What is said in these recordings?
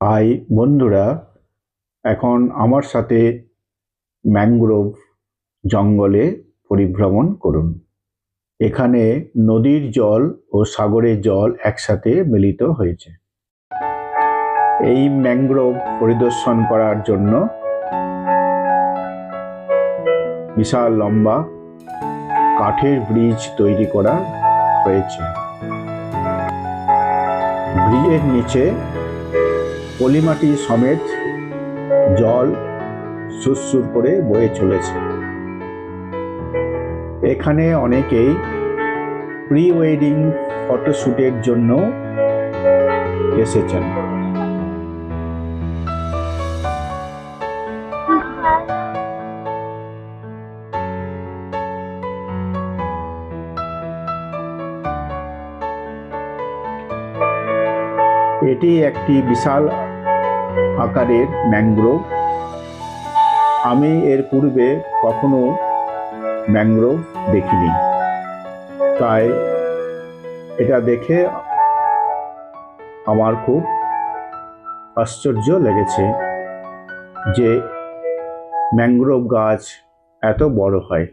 High বন্ধুরা, এখন আমার সাথে ম্যানগ্রোভ জঙ্গলে পরিভ্রমণ করুন। এখানে নদীর জল ও সাগরের জল একসাথে মিলিত হয়েছে। এই ম্যানগ্রোভ পরিদর্শন করার জন্য বিশাল লম্বা কাঠের ব্রিজ তৈরি করা হয়েছে। ব্রিজের নিচে পলিমাটি সমেত জল সুরসুর করে বয়ে চলেছে। এখানে অনেকেই প্রি ওয়েডিং ফটোশ্যুটের জন্য এসেছেন। এটি একটি বিশাল আকারের ম্যানগ্রোভ। আমি এর পূর্বে কখনো ম্যানগ্রোভ দেখিনি। তাই এটা দেখে আমার খুব আশ্চর্য লেগেছে যে ম্যানগ্রোভ গাছ এত বড় হয়।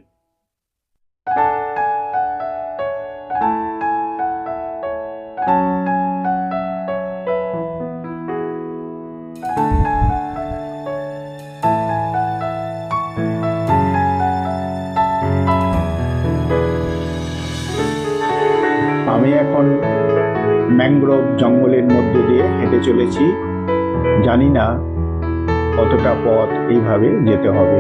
ম্যানগ্রোভ জঙ্গলের মধ্যে দিয়ে হেঁটে চলেছি। জানি না কতটা পথ এইভাবে যেতে হবে।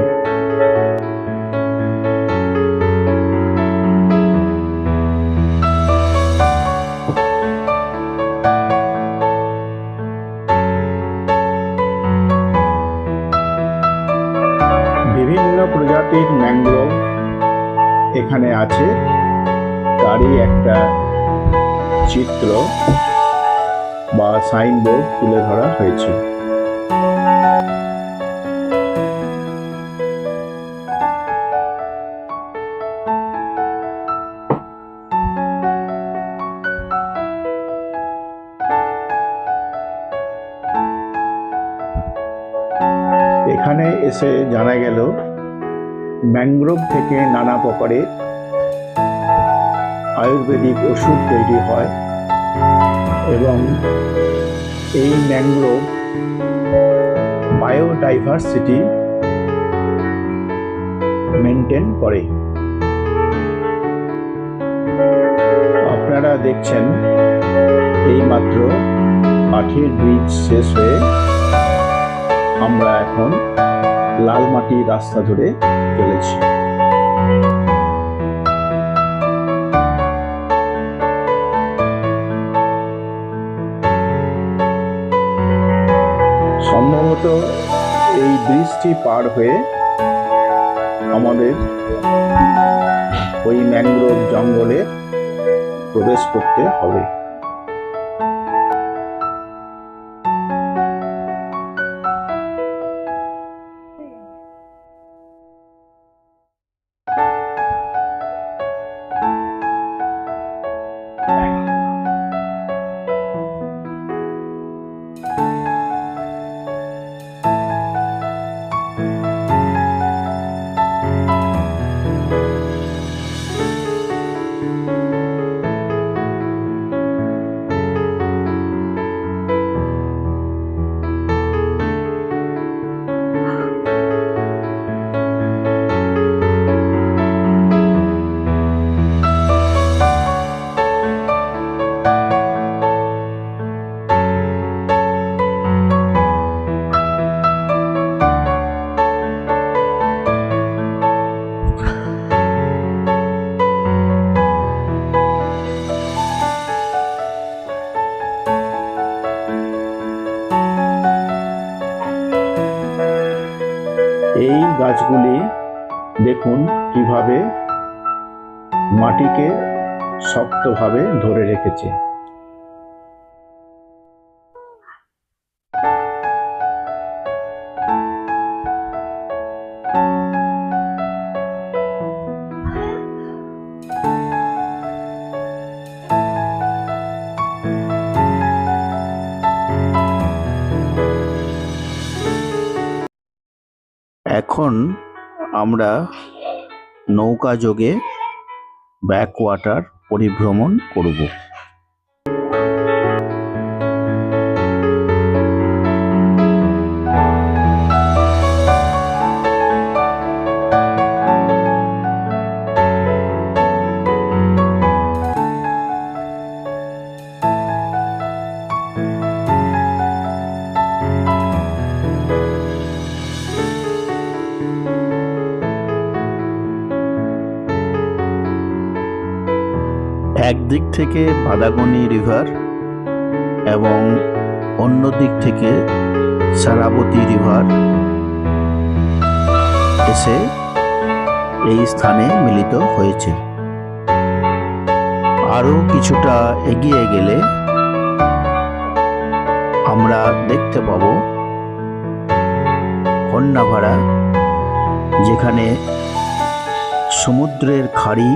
বিভিন্ন প্রজাতির ম্যানগ্রোভ এখানে আছে। তারই একটা চিত্র। বা সাইনবোর্ড তুলে ধরা হয়েছে। এখানে এসে জানা গেল, ম্যানগ্রোভ থেকে নানা প্রকারের আয়ুর্বেদিক ওষুধ তৈরি হয়। এবং এই ম্যানগ্রোভ বায়োডাইভার্সিটি মেনটেন করে। আপনারা দেখছেন এইমাত্র কাঠের ব্রিজ শেষ হয়ে আমরা এখন লালমাটি রাস্তা ধরে চলেছি। সম্ভবত এই ব্রিজটি পার হয়ে আমাদের ওই ম্যানগ্রোভ জঙ্গলে প্রবেশ করতে হবে। গাছগুলি দেখুন কীভাবে মাটিকে শক্তভাবে ধরে রেখেছে। এখন আমরা নৌকা যোগে ব্যাকওয়াটার পরিভ্রমণ করব। একদিক থেকে বাদাগনি রিভার এবং অন্য দিক থেকে সারাবতী রিভার এসে এই স্থানে মিলিত হয়েছে। আরও কিছুটা এগিয়ে গেলে আমরা দেখতে পাব কন্যাভাড়া, যেখানে সমুদ্রের খাড়ি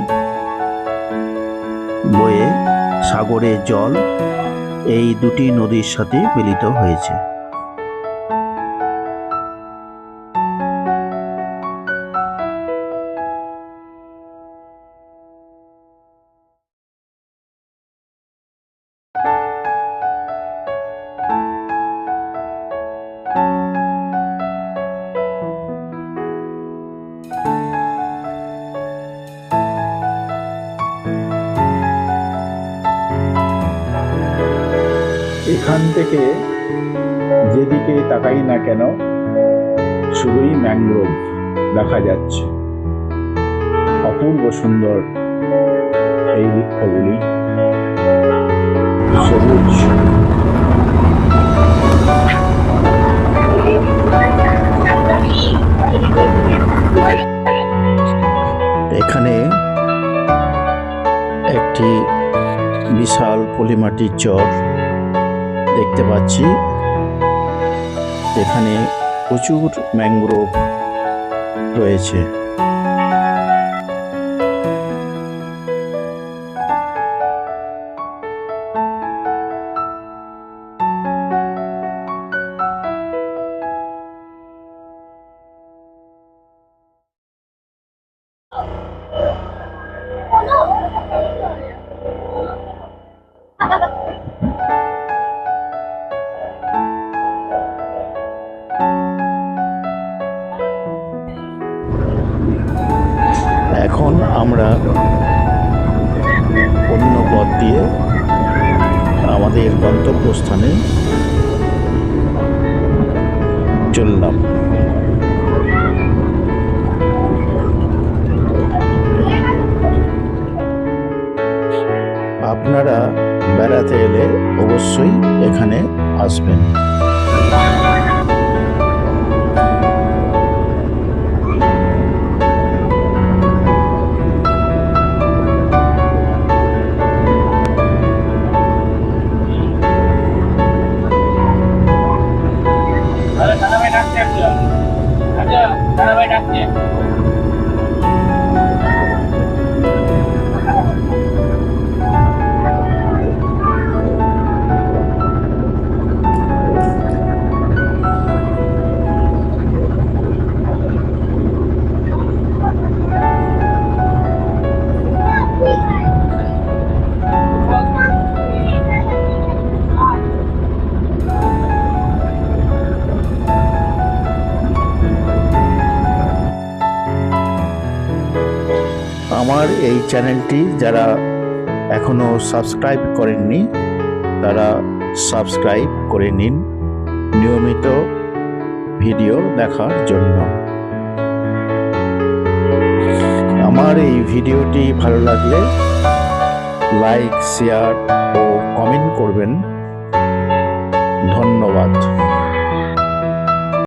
বয়ে সাগরের জল এই দুটি নদীর সাথে মিলিত হয়েছে। এখান থেকে যেদিকে তাকাই না কেন, শুধুই ম্যানগ্রোভ দেখা যাচ্ছে। অপূর্ব সুন্দর এই বৃক্ষগুলি। সবুজ। এখানে একটি বিশাল পলিমাটির চর। দেখতে পাচ্ছি। এখানে প্রচুর ম্যাংগ্রোভ রয়েছে। আমরা অন্য পথ দিয়ে আমাদের গন্তব্যস্থানে চললাম। আপনারা বেড়াতে এলে অবশ্যই এখানে আসবেন। চ্যানেলটি যারা এখনও সাবস্ক্রাইব করেননি, তারা সাবস্ক্রাইব করে নিন নিয়মিত ভিডিও দেখার জন্য। আমার এই ভিডিওটি ভালো লাগলে লাইক, শেয়ার ও কমেন্ট করবেন। ধন্যবাদ।